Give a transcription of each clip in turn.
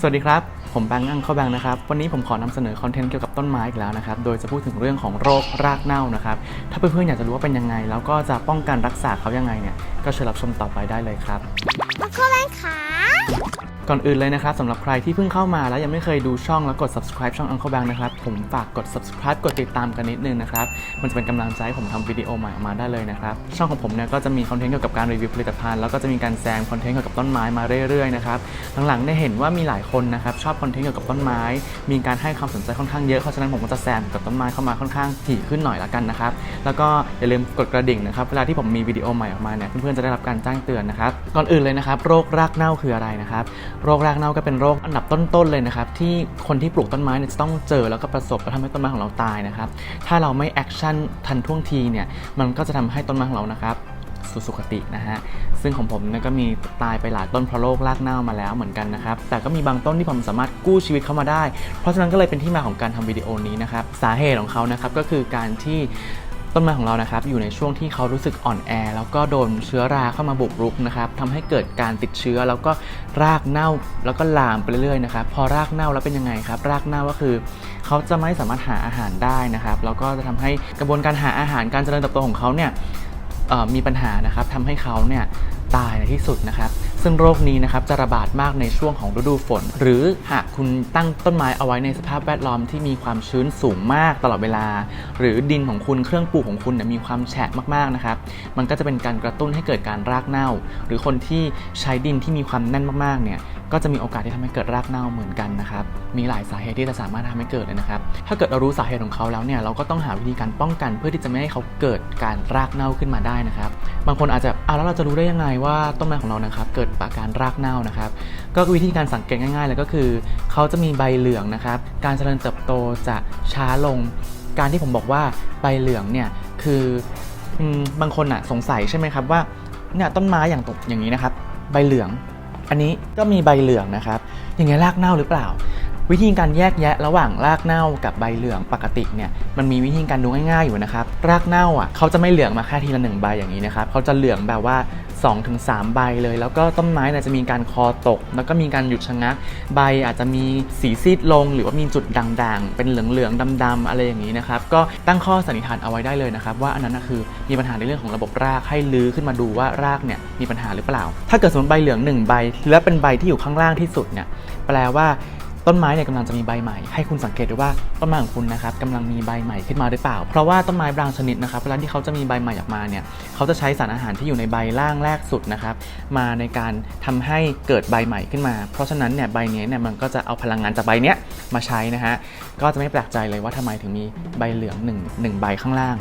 สวัสดีครับ ผมแบงค์อังเข้าแบงค์นะครับ วันนี้ผมขอนำเสนอคอนเทนต์เกี่ยวกับต้นไม้อีกแล้วนะครับ โดยจะพูดถึงเรื่องของโรครากเน่านะครับ ถ้าเพื่อนๆอยากจะรู้ว่าเป็นยังไง แล้วก็จะป้องกันรักษาเขายังไงเนี่ย ก็เชิญรับชมต่อไปได้เลยครับมาเข้าร้านขา ก่อนอื่นเลยนะครับสำหรับใครที่เพิ่งเข้ามาแล้วยังไม่เคยดูช่องแล้วกด subscribe ช่อง Uncle Bang นะครับ ผมฝากกด subscribe กดติดตามกันนิดนึงนะครับ มันจะเป็นกำลังใจให้ผมทำวิดีโอใหม่ออกมาได้เลยนะครับ ช่องของผมเนี่ยก็จะมีคอนเทนต์เกี่ยวกับการรีวิวผลิตภัณฑ์แล้วก็จะมีการแซมคอนเทนต์เกี่ยวกับต้นไม้มาเรื่อยๆนะครับหลังๆเนี่ยเห็นว่ามีหลายคนนะครับชอบคอนเทนต์เกี่ยวกับต้นไม้ มีการให้ความสนใจค่อนข้างเยอะเพราะฉะนั้นผมก็จะแซมเกี่ยวกับต้นไม้เข้ามาค่อนข้างถี่ขึ้นหน่อยละกันนะครับแล้วก็อย่าลืมกดกระดิ่งนะครับเวลาที่ผมมีวิดีโอใหม่ออกมาเนี่ยเพื่อนๆจะได้รับการแจ้งเตือนนะครับก่อนอื่นเลยนะครับโรครากเน่าคืออะไรนะครับ โรครากเน่าก็เป็นโรคอันดับต้นๆเลยนะครับที่คนที่ปลูกต้นไม้เนี่ยจะต้องเจอแล้วก็ประสบแล้วทำให้ต้นไม้ของเราตายนะครับถ้าเราไม่แอคชั่นทันท่วงทีเนี่ยมันก็จะทำให้ต้นไม้ของเรานะครับสู่สุคตินะฮะ ซึ่งของผมเนี่ยก็มีตายไปหลายต้นเพราะโรครากเน่ามาแล้วเหมือนกันนะครับ แต่ก็มีบางต้นที่ผมสามารถกู้ชีวิตเข้ามาได้ เพราะฉะนั้นก็เลยเป็นที่มาของการทำวิดีโอนี้นะครับ สาเหตุของเขานะครับก็คือการที่ ต้นไม้ของเรานะครับอยู่ในช่วงที่เขารู้สึกอ่อนแอ แล้วก็โดนเชื้อราเข้ามาบุกรุกนะครับทำให้เกิดการติดเชื้อแล้วก็รากเน่าแล้วก็ลามไปเรื่อยๆนะครับพอรากเน่าแล้วเป็นยังไงครับ รากเน่าก็คือ เขาจะไม่สามารถหาอาหารได้นะครับแล้วก็จะทำให้กระบวนการหาอาหารการเจริญเติบโตของเขาเนี่ยมีปัญหานะครับทำให้เขาเนี่ยตายในที่สุดนะครับ ซึ่งโรคนี้นะครับจะระบาดมากในช่วงของฤดูฝน หรือหากคุณตั้งต้นไม้เอาไว้ในสภาพแวดล้อมที่มีความชื้นสูงมากตลอดเวลา หรือดินของคุณเครื่องปลูกของคุณเนี่ยมีความแฉะมากๆนะครับมันก็จะเป็นการกระตุ้นให้เกิดการรากเน่า หรือคนที่ใช้ดินที่มีความแน่นมากๆเนี่ยก็จะมีโอกาสที่ทำให้เกิดรากเน่าเหมือนกันนะครับ มีหลายสาเหตุที่จะสามารถทำให้เกิดเลยนะครับ ถ้าเกิดเรารู้สาเหตุของเขาแล้วเนี่ย เราก็ต้องหาวิธีการป้องกันเพื่อที่จะไม่ให้เขาเกิดการรากเน่าขึ้นมาได้นะครับ บางคนอาจจะอ้าวแล้วเราจะรู้ได้ยังไงว่าต้นไม้ของเรานะครับเกิดอาการรากเน่านะครับ ก็วิธีการสังเกตง่ายๆเลยก็คือ เขาจะมีใบเหลืองนะครับ การเจริญเติบโตจะช้าลง การที่ผมบอกว่าใบเหลืองเนี่ยคืออบางคนอะสงสัยใช่ไหมครับว่าเนี่ยต้นไม้อย่างตกอย่างนี้นะครับ ใบเหลือง อันนี้ก็มีใบเหลืองนะครับ อย่างเงี้ยรากเน่าหรือเปล่า วิธีการแยกแยะระหว่างรากเน่ากับใบเหลืองปกติเนี่ยมันมีวิธีการดูง่ายๆอยู่นะครับรากเน่าอะเขาจะไม่เหลืองมาแค่ทีละหนึ่งใบอย่างนี้นะครับเขาจะเหลืองแบบว่า 2-3 ใบเลย แล้วก็ต้นไม้เนี่ยจะมีการคอตก แล้วก็มีการหยุดชะงัก ใบอาจจะมีสีซีดลง หรือว่ามีจุดด่างๆ เป็นเหลืองๆดำๆอะไรอย่างนี้นะครับก็ตั้งข้อสันนิษฐานเอาไว้ได้เลยนะครับว่าอันนั้นคือมีปัญหาในเรื่องของระบบรากให้ลื้อขึ้นมาดูว่ารากเนี่ยมีปัญหาหรือเปล่า ถ้าเกิดสมมติใบเหลืองหนึ่งใบและเป็นใบที่อยู่ข้างล่างที่สุดเนี่ยแปลว่า ต้นไม้เนี่ยกำลังจะมีใบใหม่ ให้คุณสังเกตดูว่าต้นไม้ของคุณนะครับกำลังมีใบใหม่ขึ้นมาหรือเปล่า เพราะว่าต้นไม้บางชนิดนะครับเวลาที่เขาจะมีใบใหม่ออกมาเนี่ยเขาจะใช้สารอาหารที่อยู่ในใบล่างแรกสุดนะครับมาในการทำให้เกิดใบใหม่ขึ้นมา เพราะฉะนั้นเนี่ยใบนี้เนี่ยมันก็จะเอาพลังงานจากใบเนี้ยมาใช้นะฮะก็จะไม่แปลกใจเลยว่าทำไมถึงมีใบเหลืองหนึ่งหนึ่งใบข้างล่าง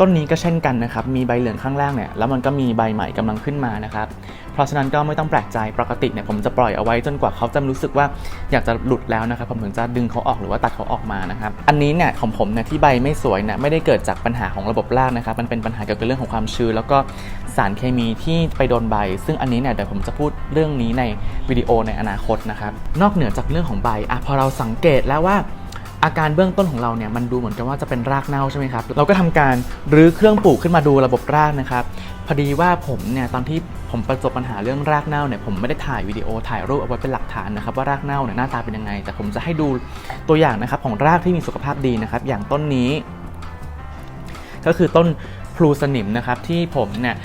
ต้นนี้ก็เช่นกันนะครับ มีใบเหลืองข้างล่างเนี่ย แล้วมันก็มีใบใหม่กำลังขึ้นมานะครับ เพราะฉะนั้นก็ไม่ต้องแปลกใจ ปกติเนี่ยผมจะปล่อยเอาไว้จนกว่าเขาจะรู้สึกว่าอยากจะหลุดแล้วนะครับ ผมถึงจะดึงเขาออกหรือว่าตัดเขาออกมานะครับ อันนี้เนี่ยของผมเนี่ยที่ใบไม่สวยเนี่ยไม่ได้เกิดจากปัญหาของระบบรากนะครับ มันเป็นปัญหาเกี่ยวกับเรื่องของความชื้นแล้วก็สารเคมีที่ไปโดนใบ ซึ่งอันนี้เนี่ยเดี๋ยวผมจะพูดเรื่องนี้ในวิดีโอในอนาคตนะครับ นอกเหนือจากเรื่องของใบอะพอเราสังเกตแล้วว่า อาการเบื้องต้นของเราเนี่ยมันดูเหมือนกับว่าจะเป็นรากเน่าใช่ไหมครับ เราก็ทำการรื้อเครื่องปลูกขึ้นมาดูระบบรากนะครับ พอดีว่าผมเนี่ยตอนที่ผมประสบปัญหาเรื่องรากเน่าเนี่ยผมไม่ได้ถ่ายวิดีโอถ่ายรูปเอาไว้เป็นหลักฐานนะครับว่ารากเน่าเนี่ยหน้าตาเป็นยังไง แต่ผมจะให้ดูตัวอย่างนะครับของรากที่มีสุขภาพดีนะครับ อย่างต้นนี้ ก็คือต้นพลูสนิมนะครับที่ผมเนี่ย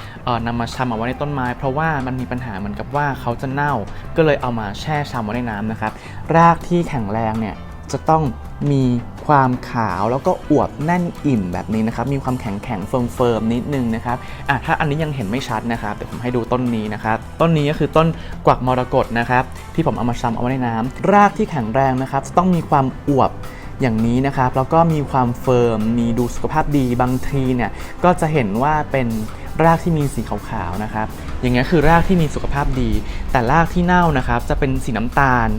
นำมาชำเอาไว้ในต้นไม้ เพราะว่ามันมีปัญหาเหมือนกับว่าเขาจะเน่า ก็เลยเอามาแช่ชำไว้ในน้ำนะครับ รากที่แข็งแรงเนี่ย จะต้องมีความขาวแล้วก็อวบแน่นอิ่มแบบนี้นะครับ มีความแข็งแข็งเฟิร์มเฟิร์มๆนิดนึงนะครับอะถ้าอันนี้ยังเห็นไม่ชัดนะครับเดี๋ยวผมให้ดูต้นนี้นะครับ ต้นนี้ก็คือต้นกวักมรกตนะครับ ที่ผมเอามาชำเอาไว้ในน้ำรากที่แข็งแรงนะครับ จะต้องมีความอวบอย่างนี้นะครับ แล้วก็มีความเฟิร์ม มีดูสุขภาพดีบางทีเนี่ยก็จะเห็นว่าเป็นรากที่มีสีขาวๆนะครับ อย่างเงี้ยคือรากที่มีสุขภาพดี แต่รากที่เน่านะครับ จะเป็นสีน้ำตาล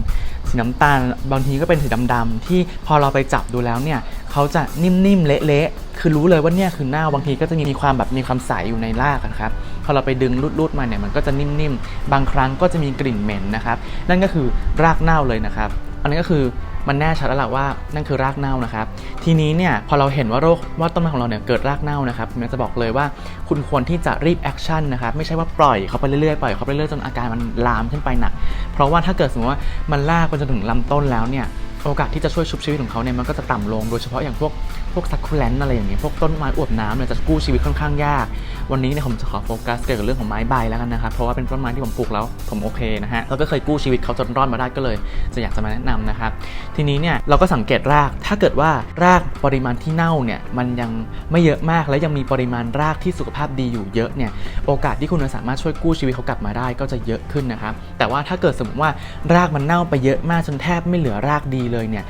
สีน้ำตาลบางทีก็เป็นสีดำๆที่พอเราไปจับดูแล้วเนี่ยเขาจะนิ่มๆเละๆคือรู้เลยว่าเนี่ยคือเน่าบางทีก็จะมีความแบบมีความใสอยู่ในรากนะครับพอเราไปดึงรูดๆมาเนี่ยมันก็จะนิ่มๆบางครั้งก็จะมีกลิ่นเหม็นนะครับ นั่นก็คือรากเน่าเลยนะครับ อันนี้ก็คือ มันแน่ชัดแล้วล่ะว่านั่นคือรากเน่านะครับ ทีนี้เนี่ยพอเราเห็นว่าโรคว่าต้นไม้ของเราเนี่ยเกิดรากเน่านะครับผมจะบอกเลยว่าคุณควรที่จะรีบแอคชั่นนะครับไม่ใช่ว่าปล่อยเขาไปเรื่อยๆปล่อยเขาไปเรื่อยๆจนอาการมันลามขึ้นไปหนัก เพราะว่าถ้าเกิดสมมติว่ามันลากไปจนถึงลำต้นแล้วเนี่ย โอกาสที่จะช่วยชุบชีวิตของเขาเนี่ยมันก็จะต่ำลง โดยเฉพาะอย่างพวกพวกซักคูแลนอะไรอย่างเงี้ยพวกต้นไม้อวบน้ำเนี่ยจะกู้ชีวิตค่อนข้างยาก วันนี้เนี่ยผมจะขอโฟกัสเกี่ยวกับเรื่องของไม้ใบแล้วกันนะครับเพราะว่าเป็นต้นไม้ที่ผมปลูกแล้วผมโอเคนะฮะแล้วก็เคยกู้ชีวิตเขาจนรอดมาได้ก็เลย จะอยากจะมาแนะนำนะครับทีนี้เนี่ยเราก็สังเกตรากถ้าเกิดว่ารากปริมาณที่เน่าเนี่ยมันยังไม่เยอะมากและยังมีปริมาณรากที่สุขภาพดีอยู่เยอะเนี่ยโอกาสที่คุณจะสามารถช่วยกู้ชีวิตเขากลับมาได้ก็จะเยอะขึ้นนะครับแต่ว่าถ้าเกิดสมมติว่ารากมันเน่าไปเยอะมากจนแทบไม่เหลือรากดีเลยเลยเนี่ย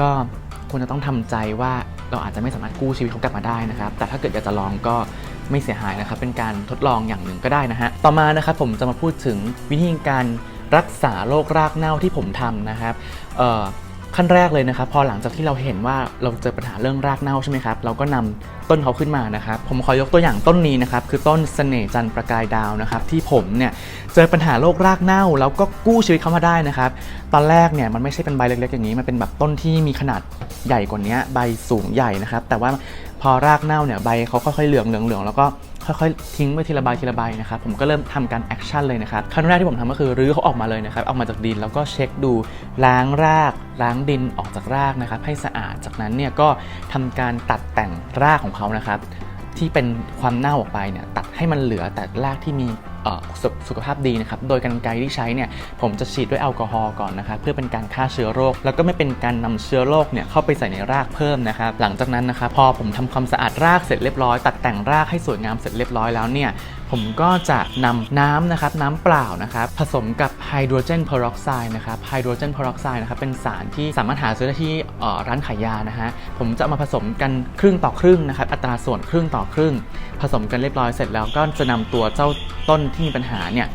ก็ควรจะต้องทำใจว่าเราอาจจะไม่สามารถกู้ชีวิตเขากลับมาได้นะครับ แต่ถ้าเกิดอยากจะลองก็ไม่เสียหายนะครับ เป็นการทดลองอย่างหนึ่งก็ได้นะฮะ ต่อมานะครับผมจะมาพูดถึงวิธีการรักษาโรครากเน่าที่ผมทำนะครับ ขั้นแรกเลยนะครับ พอหลังจากที่เราเห็นว่าเราเจอปัญหาเรื่องรากเน่าใช่ไหมครับ เราก็นำต้นเขาขึ้นมานะครับ ผมขอยกตัวอย่างต้นนี้นะครับ คือต้นเสน่จันทร์ประกายดาวนะครับ ที่ผมเนี่ยเจอปัญหาโรครากเน่า แล้วก็กู้ชีวิตเขามาได้นะครับ ตอนแรกเนี่ยมันไม่ใช่เป็นใบเล็กๆอย่างนี้ มันเป็นแบบต้นที่มีขนาดใหญ่กว่านี้ใบสูงใหญ่นะครับ แต่ว่าพอรากเน่าเนี่ยใบเขาค่อยๆเหลืองเหลืองเหลืองแล้วก็ ค่อยๆทิ้งไปทีละใบทีละใบนะครับผมก็เริ่มทำการแอคชั่นเลยนะครับขั้นแรกที่ผมทำก็คือรื้อเขาออกมาเลยนะครับออกมาจากดินแล้วก็เช็คดูล้างราก ล้างดินออกจากรากนะครับให้สะอาดจากนั้นเนี่ยก็ทำการตัดแต่งรากของเขานะครับที่เป็นความเน่าออกไปเนี่ยตัดให้มันเหลือแต่รากที่มี สุสุขภาพดีนะครับ โดยกันไกรที่ใช้เนี่ยผมจะฉีดด้วยแอลกอฮอล์ก่อนนะครับเพื่อเป็นการฆ่าเชื้อโรค แล้วก็ไม่เป็นการนำเชื้อโรคเนี่ยเข้าไปใส่ในรากเพิ่มนะครับ หลังจากนั้นนะครับพอผมทำความสะอาดรากเสร็จเรียบร้อย ตัดแต่งรากให้สวยงามเสร็จเรียบร้อยแล้วเนี่ย ผมก็จะนำน้ำนะครับน้ำเปล่านะครับผสมกับไฮโดรเจนเพอร์ออกไซด์นะครับไฮโดรเจนเพอร์ออกไซด์นะครับเป็นสารที่สามารถหาซื้อได้ที่ร้านขายยานะฮะผมจะมาผสมกันครึ่งต่อครึ่งนะครับอัตราส่วนครึ่งต่อครึ่ง ผสมกันเรียบร้อยเสร็จแล้วก็จะนำตัวเจ้าต้นที่มีปัญหาเนี่ย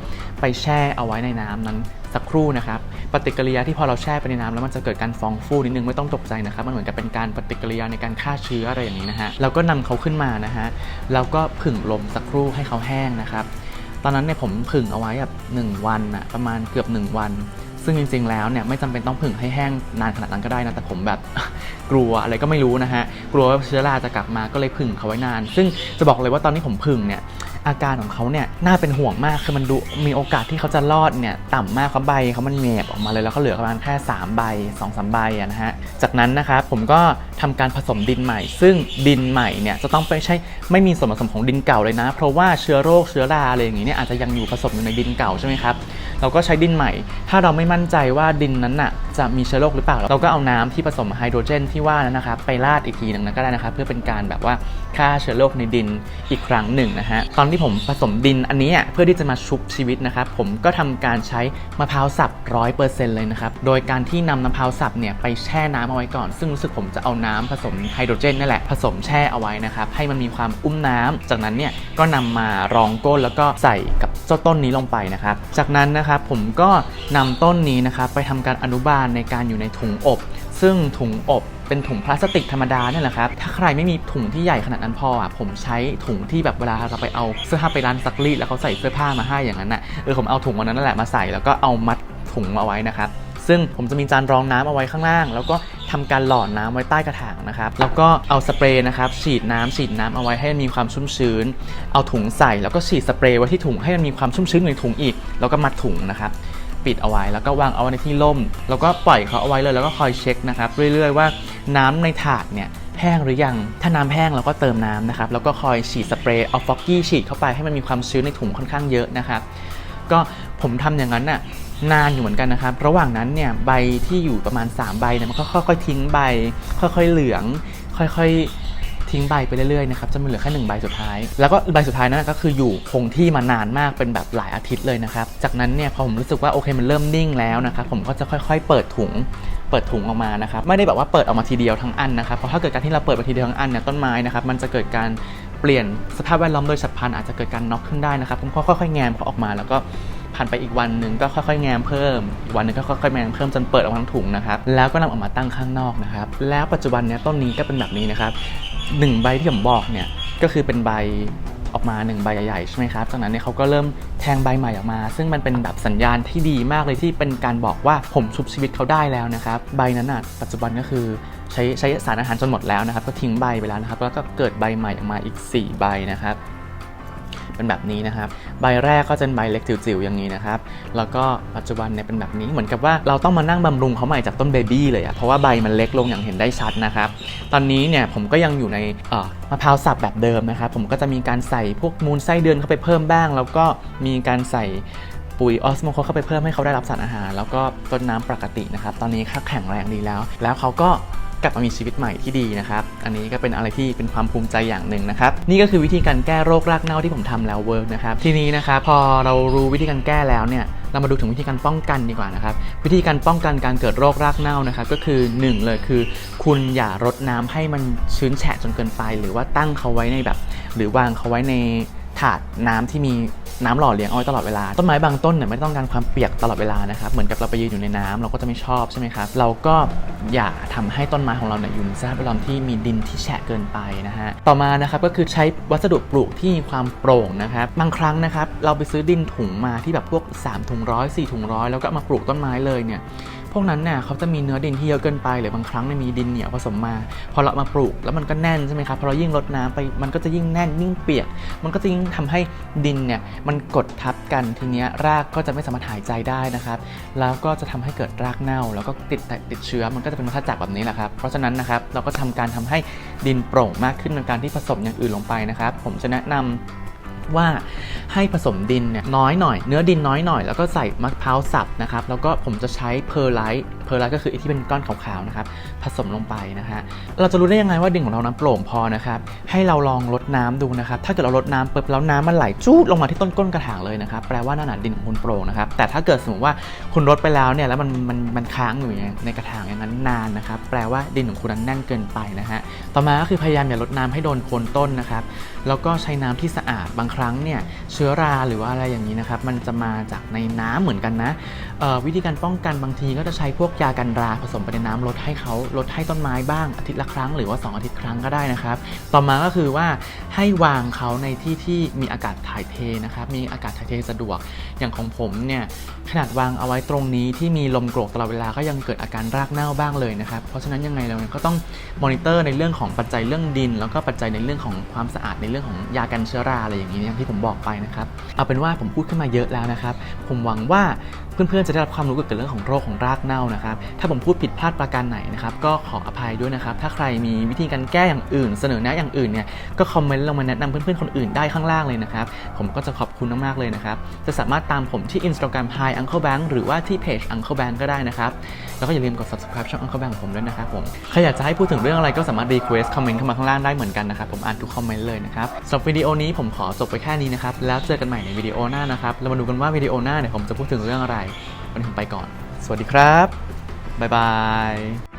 ไปแช่เอาไว้ในน้ำนั้นสักครู่นะครับ ปฏิกิริยาที่พอเราแช่ไปในน้ำแล้วมันจะเกิดการฟองฟูนิดนึงไม่ต้องตกใจนะครับ มันเหมือนกับเป็นการปฏิกิริยาในการฆ่าเชื้ออะไรอย่างนี้นะฮะแล้วก็นำเขาขึ้นมานะฮะแล้วก็ผึ่งลมสักครู่ให้เขาแห้งนะครับ ตอนนั้นเนี่ยผมผึ่งเอาไว้แบบ1วันอะประมาณเกือบ 1 วันซึ่งจริงๆ แล้วเนี่ยไม่จำเป็นต้องผึ่งให้แห้งนานขนาดนั้นก็ได้นะแต่ผมแบบกลัวอะไรก็ไม่รู้นะฮะกลัวว่าเชื้อราจะกลับมาก็เลยผึ่งเขาไว้นาน ซึ่งจะบอกเลยว่าตอนนี้ผมผึ่งเนี่ย อาการของเขาเนี่ยน่าเป็นห่วงมากคือมันดูมีโอกาสที่เขาจะรอดเนี่ยต่ำมากครับใบเขามันแหนบออกมาเลยแล้วเขาเหลือประมาณแค่ 3 ใบ2อสใบะนะฮะจากนั้นนะครับผมก็ทำการผสมดินใหม่ ซึ่งดินใหม่เนี่ยจะต้องไม่ใช่ไม่มีส่วนผสมของดินเก่าเลยนะ เพราะว่าเชื้อโรคเชื้อราอะไรอย่างงี้เนี่ยอาจจะยังอยู่ผสมอยู่ในดินเก่าใช่ไหมครับเราก็ใช้ดินใหม่ ถ้าเราไม่มั่นใจว่าดินนั้นน่ะจะมีเชื้อโรคหรือเปล่า เราก็เอาน้ำที่ผสมไฮโดรเจนที่ว่านั้นนะครับไปราดอีกทีหนึ่งนะก็ได้นะครับเพื่อเป็นการแบบว่าฆ่าเชื้อโรคในดินอีกครั้งหนึ่งนะฮะตอนที่ผมผสมดินอันนี้เพื่อที่จะมาชุบชีวิตนะครับผมก็ทำการใช้มะพร้าวสับร้อยเปอร์เซ็นต์เลยนะครับโดยการที่นำมะพร้าวสับเนี่ยไปแช่น้ำเอาไว้ก่อน ซึ่งรู้สึกผมจะเอาน้ำผสมไฮโดรเจนนั่นแหละผสมแช่เอาไว้นะครับให้มันมีความอุ้มน้ำจากนั้นเนี่ยก็นำมารองก้นแล้วก็ใส่กับเจ้าต้นนี้ลงไปนะครับจากนั้นนะครับผมก็นำต้นนี้นะครับไปทำการอนุบาลในการอยู่ในถุงอบ ซึ่งถุงอบ เป็นถุงพลาสติกธรรมดาเนี่ยแหละครับ ถ้าใครไม่มีถุงที่ใหญ่ขนาดนั้นพออะผมใช้ถุงที่แบบเวลาเราไปเอาเสื้อผ้าไปร้านซักรีดแล้วเขาใส่เสื้อผ้ามาให้อย่างนั้นน่ะเออผมเอาถุงอันนั้นนั่นแหละมาใส่แล้วก็เอามัดถุงมาไว้นะครับซึ่งผมจะมีจานรองน้ำเอาไว้ข้างล่าง แล้วก็ทำการหล่อน้ำไว้ใต้กระถางนะครับ แล้วก็เอาสเปรย์นะครับ ฉีดน้ำฉีดน้ำเอาไว้ให้มันมีความชุ่มชื้น เอาถุงใส่แล้วก็ฉีดสเปรย์ไว้ที่ถุงให้มันมีความชุ่มชื้นในถุงอีก แล้วก็มัดถุงนะครับ ปิดเอาไว้ แล้วก็วางเอาไว้ในที่ร่ม แล้วก็ปล่อยเขาเอาไว้เลย แล้วก็คอยเช็คนะครับเรื่อยๆว่าน้ำในถาดเนี่ยแห้งหรือยัง ถ้าน้ำแห้งเราก็เติมน้ำนะครับ แล้วก็คอยฉีดสเปรย์เอาฟอกกี้ฉีดเข้าไปให้มันมีความชื้นในถุงค่อนข้างเยอะนะครับ ก็ผมทำอย่างนั้นน่ะนานอยู่เหมือนกันนะครับ ระหว่างนั้นเนี่ยใบที่อยู่ประมาณ 3 ใบเนี่ยมันก็ค่อยๆทิ้งใบ ค่อยๆเหลือง ค่อยๆ ทิ้งใบไปเรื่อยๆนะครับจะมีเหลือแค่หนึ่งใบสุดท้าย แล้วก็ใบสุดท้ายนั้นก็คืออยู่คงที่มานานมากเป็นแบบหลายอาทิตย์เลยนะครับ จากนั้นเนี่ยพอผมรู้สึกว่าโอเคมันเริ่มนิ่งแล้วนะครับผมก็จะค่อย ๆ เปิดถุงเปิดถุงออกมานะครับไม่ได้แบบว่าเปิดออกมาทีเดียวทั้งอันนะครับเพราะถ้าเกิดการที่เราเปิดมาทีเดียวทั้งอันเนี่ยต้นไม้นะครับมันจะเกิดการเปลี่ยนสภาพแวดล้อมโดยฉับพลันอาจจะเกิดการน็อกขึ้นได้นะครับผมค่อยๆแง้มเขาออกมาแล้วก็ผ่านไปอีกวันหนึ่งก็ค่อยๆ แง้มเพิ่มอีกวันหนึ่งก็ค่อยๆแงมเพิ่มจนเปิดออกมาทั้งถุงนะครับแล้วก็นำออกมาตั้งข้างนอกนะครับแล้วปัจจุบันเนี้ยต้นนี้ก็เป็นแบบนี้นะครับ หนึ่งใบที่ผมบอกเนี่ยก็คือเป็นใบออกมาหนึ่งใบใหญ่ๆใช่ไหมครับจากนั้นเนี่ยเขาก็เริ่มแทงใบใหม่ออกมา ซึ่งมันเป็นแบบสัญญาณที่ดีมากเลยที่เป็นการบอกว่าผมชุบชีวิตเขาได้แล้วนะครับใบนั้นอะปัจจุบันก็คือใช้ใช้สารอาหารจนหมดแล้วนะครับ ก็ทิ้งใบไปแล้วนะครับแล้วก็เกิดใบใหม่ออกมาอีก 4 ใบนะครับ เป็นแบบนี้นะครับ ใบแรกก็จะเป็นใบเล็กจิ๋วๆอย่างนี้นะครับ แล้วก็ปัจจุบันเนี่ยเป็นแบบนี้เหมือนกับว่าเราต้องมานั่งบำรุงเขาใหม่จากต้นเบบี้เลยอะเพราะว่าใบมันเล็กลงอย่างเห็นได้ชัดนะครับ ตอนนี้เนี่ยผมก็ยังอยู่ในเอ่อมะพร้าวสับแบบเดิมนะครับ ผมก็จะมีการใส่พวกมูลไส้เดือนเข้าไปเพิ่มบ้าง แล้วก็มีการใส่ปุ๋ยออสโมโคเข้าไปเพิ่มให้เขาได้รับสารอาหาร แล้วก็ต้นน้ำปกตินะครับ ตอนนี้เขาแข็งแรงดีแล้ว แล้วเขาก็ กลับมามีชีวิตใหม่ที่ดีนะครับ อันนี้ก็เป็นอะไรที่เป็นความภูมิใจอย่างหนึ่งนะครับ นี่ก็คือวิธีการแก้โรครากเน่าที่ผมทำแล้วเวิร์กนะครับ ทีนี้นะครับพอเรารู้วิธีการแก้แล้วเนี่ย เรามาดูถึงวิธีการป้องกันดีกว่านะครับ วิธีการป้องกันการเกิดโรครากเน่านะครับ ก็คือหนึ่งเลยคือ คุณอย่ารดน้ำให้มันชื้นแฉะจนเกินไป หรือว่าตั้งเขาไว้ในแบบ หรือวางเขาไว้ใน ถาดน้ำที่มีน้ำหล่อเลี้ยงเอาไว้ตลอดเวลา ต้นไม้บางต้นเนี่ยไม่ต้องการความเปียกตลอดเวลานะครับเหมือนกับเราไปยืนอยู่ในน้ำเราก็จะไม่ชอบใช่ไหมครับเราก็อย่าทำให้ต้นไม้ของเราเนี่ยอยู่ในสภาพแวดล้อมที่มีดินที่แฉะเกินไปนะฮะต่อมานะครับก็คือใช้วัสดุปลูกที่มีความโปร่งนะครับบางครั้งนะครับเราไปซื้อดินถุงมาที่แบบพวก 3 ถุงร้อย4ถุงร้อยแล้วก็มาปลูกต้นไม้เลยเนี่ย วกนั้นเนี่ยเขาจะมีเนื้อดินที่เยอะเกินไปหรือบางครั้งเนี่ยมีดินเหนียวผสมมา พอเรามาปลูกแล้วมันก็แน่นใช่ไหมครับพอเรายิ่งรดน้ำไปมันก็จะยิ่งแน่นยิ่งเปียก มันก็จะยิ่งทำให้ดินเนี่ยมันกดทับกันทีเนี้ยรากก็จะไม่สามารถหายใจได้นะครับ แล้วก็จะทำให้เกิดรากเน่า แล้วก็ติดติดเชื้อมันก็จะเป็นวัฏจักรแบบนี้แหละครับเพราะฉะนั้นนะครับเราก็ทำการทำให้ดินโปร่งมากขึ้นในการที่ผสมอย่างอื่นลงไปนะครับ ผมจะแนะนำ ว่าให้ผสมดินเนี่ยน้อยหน่อย เนื้อดินน้อยหน่อย แล้วก็ใส่มะพร้าวสับนะครับ แล้วก็ผมจะใช้เพอร์ไลท์เพอร์ไลท์ก็คือไอที่เป็นก้อนขาวๆนะครับผสมลงไปนะฮะเราจะรู้ได้ยังไงว่าดินของเราน้ำโปร่งพอนะครับให้เราลองลดน้ำดูนะครับถ้าเกิดเราลดน้ำปุ๊บแล้วน้ำมันไหลจูดลงมาที่ต้นก้นกระถางเลยนะครับแปลว่านั่นนะดินของคุณโปร่งนะครับแต่ถ้าเกิดสมมติว่าคุณลดไปแล้วเนี่ยแล้วมันมันมันค้างอยู่ในกระถางอย่างนั้นนานนะครับแปลว่าดินของคุณนั้นแน่นเกินไปนะฮะต่อมาก็คือพยายามอย่าลดน้ำให้โดนโคนต้นนะครับ แล้วก็ใช้น้ำที่สะอาดบางครั้งเนี่ยเชื้อราหรือว่าอะไรอย่างนี้นะครับมันจะมาจากในน้ำเหมือนกันนะวิธีการป้องกันบางทีก็จะใช้พวกยากันราผสมไปในน้ำลดให้เขาลดให้ต้นไม้บ้างอาทิตย์ละครั้งหรือว่า 2 อาทิตย์ครั้งก็ได้นะครับ ต่อมาก็คือว่าให้วางเขาในที่ที่มีอากาศถ่ายเทนะครับมีอากาศถ่ายเทสะดวกอย่างของผมเนี่ย ขนาดวางเอาไว้ตรงนี้ที่มีลมโกรกตลอดเวลาก็ยังเกิดอาการรากเน่าบ้างเลยนะครับ เพราะฉะนั้นยังไงเราก็ต้องมอนิเตอร์ในเรื่องของปัจจัยเรื่องดิน แล้วก็ปัจจัยในเรื่องของความสะอาดในเรื่องของยากันเชื้อราอะไรอย่างนี้อย่างที่ผมบอกไปนะครับเอาเป็นว่าผมพูดขึ้นมาเยอะแล้วนะครับ ผมหวังว่าเพื่อนๆจะได้รับความรู้เกี่ยวกับเรื่องของโรคของรากเน่านะครับ ถ้าผมพูดผิดพลาดประการไหนนะครับ ก็ขออภัยด้วยนะครับ ถ้าใครมีวิธีการแก้อย่างอื่น เสนอแนะอย่างอื่นเนี่ย ก็คอมเมนต์ลงมาแนะนำเพื่อนๆคนอื่นได้ข้างล่างเลยนะครับ ผมก็จะขอบคุณมากๆเลยนะครับ จะสามารถตามผมที่ Instagram Hi Uncle Bank หรือว่าที่เพจ Uncle Bank ก็ได้นะครับ แล้วก็อย่าลืมกด subscribe ช่อง Uncle Bank ของผมด้วยนะครับผมใครอยากจะให้พูดถึงเรื่องอะไรก็สามารถ request คอมเมนต์เข้ามาข้างล่างได้เหมือนกันนะครับ ผมอ่านทุกคอมเมนต์เลยนะครับสำหรับวิดีโอนี้ผมขอจบไปแค่นี้นะครับ แล้วเจอกันใหม่ในวิดีโอหน้านะครับเรามาดูกันว่าวิดีโอหน้าเนี่ยผมจะพูดถึงเรื่องอะไรวันนี้ผมไปก่อน สวัสดีครับบ๊ายบาย